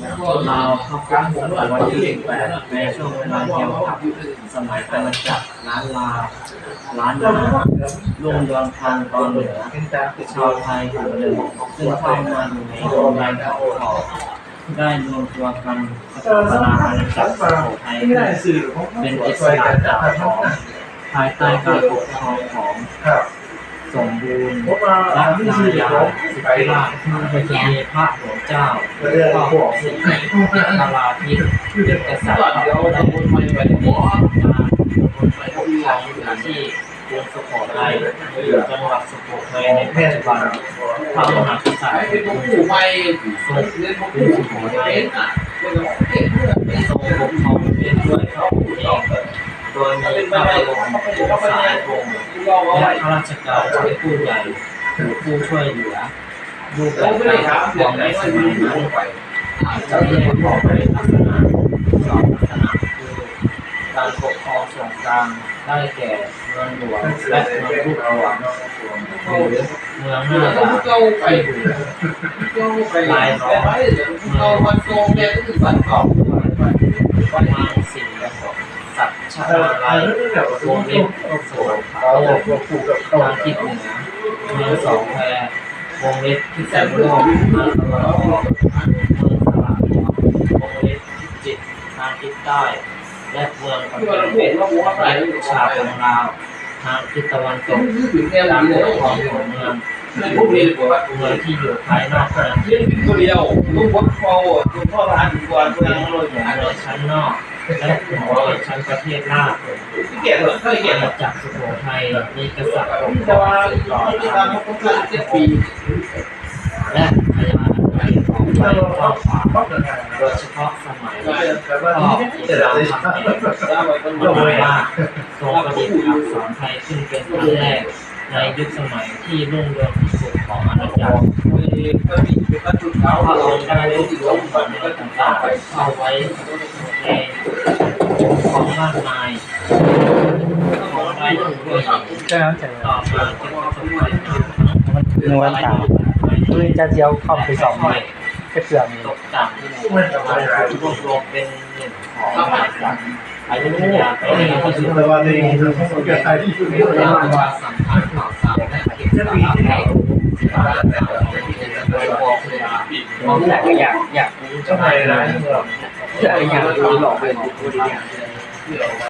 เราเข้าค้นศตวรรษที่แปดในช่วงเวลาเกี่ยวกับสมัยอาณาจักรล้านลาล้านนาลุงเรืองทางตอนเหนือชาวไทยกลุ่มหนึ่งซึ่งเข้ามาอยู่ในโรงแรมเขาขอได้รวมตัวกันสถาปนาอาณาจักรสุโขทัยเป็นอิสระจากของภายใต้การปกครองของ สมบูรณ์ผมมาและที่นาชื่อยาของสิทไปธิราชที่มีพระหลวงเจ้าเรื่องก็พวกสิทธินาราธิปเป็นกษัตริย์ที่ได้บุญมาในวันนี้มาบนไปปกครองอยู่ที่กรุงสุโขทัยอยู่จังหวัดสุโขทัยในปัจจุบันพระมหากษัตริย์เป็นทผู้รงไปเล่นผู้สุโขทัยอะเป็นเก่งเพื่อนเป็นปกครอง โดยมีพระบรมสายวงศ์เราเอาและข้าราชการเป็นผู้ใหญ่หรือผู้ช่วยเหลือรูปแบเราบไม่กาได้รปกครอองงไหนในสว่ามัยอยู่นั้นไปอาจจะแยกออกเป็นลักษณะสองลักษณะคือการปกครองส่วนกลางได้แก่เมืองหลวงและเมืองลูกหลวงหรือเมืองหน้าเราด่านเราไปเราไปหลายแต่ไม่เราวันโตเนี่ยก็คือบัตรเก่าประมาณสี่สัตว์ ชาเออลายเรื่องแบบวงเล็บโสดเราเราปลูกกับต้นทางทิศเหนือเมืองสองแคววงเล็บที่แสนโลกทางตะวันออกเมืองสระวงเล็บพิจิตทางทิศใต้ และเมืองกำที่แพเรางเพเห็นชาว่าไปและชาของลาวทางทิศตะวันตกคือถึงแนวการนี้ปเลยกครองของเมืองในพวกนี้บอกว่าเมืองที่อยู่ภายนอกเมืองเรื่องตัวเดียวลูกวัดคอลูกพ่อร้านก่อนตัวเมืเองงโดยหัวเรือชั้นนอก และหัวเรือชั้นประเทศลาบที่เกียรติเหรอเขาเกียรอาติณาจักสุโขทัยมีกษัตริย์ปกครแต่องว่าสืบต่อมาเจ็ดปีและพยาอาณาจักรของไปกว้างขวาโดยเฉพาะสมัยแต่ว่าพ่อที่อิเจสลามเลยคำแหงแล้วมันก็มันบอกว่าทรงประดิษฐ์อักษรไทยขึ้นเป็นครั้งแรกในยุคสมัยที่รุ่งเรืองที่สุดของอาณาจักรพระองค์ได้ได้รู้รู้ที่ลลงงบับันทึกต่าต่างๆเข้าไว้ใน ของมากมายขอได้ด้วยใช่ไหมใช่ไหมต่อมาจะประสบความสำเร็จมันนวลตาคือจะเจียวเข้าไปสองเลยแค่เปลือกตกต่ำรวบรวมเป็นหนึ่งของอาณาจักรอายุทยาไปในที่สุดแต่ว่าในของกไทยที่อยู่ในเรียกเรื่องว่าสัมพันธ์ข่าวสารและเหตุการณ์โดยพอคือมองแต่อยากอยากรู้ทำไมนะอยากดูหลอกไป you know,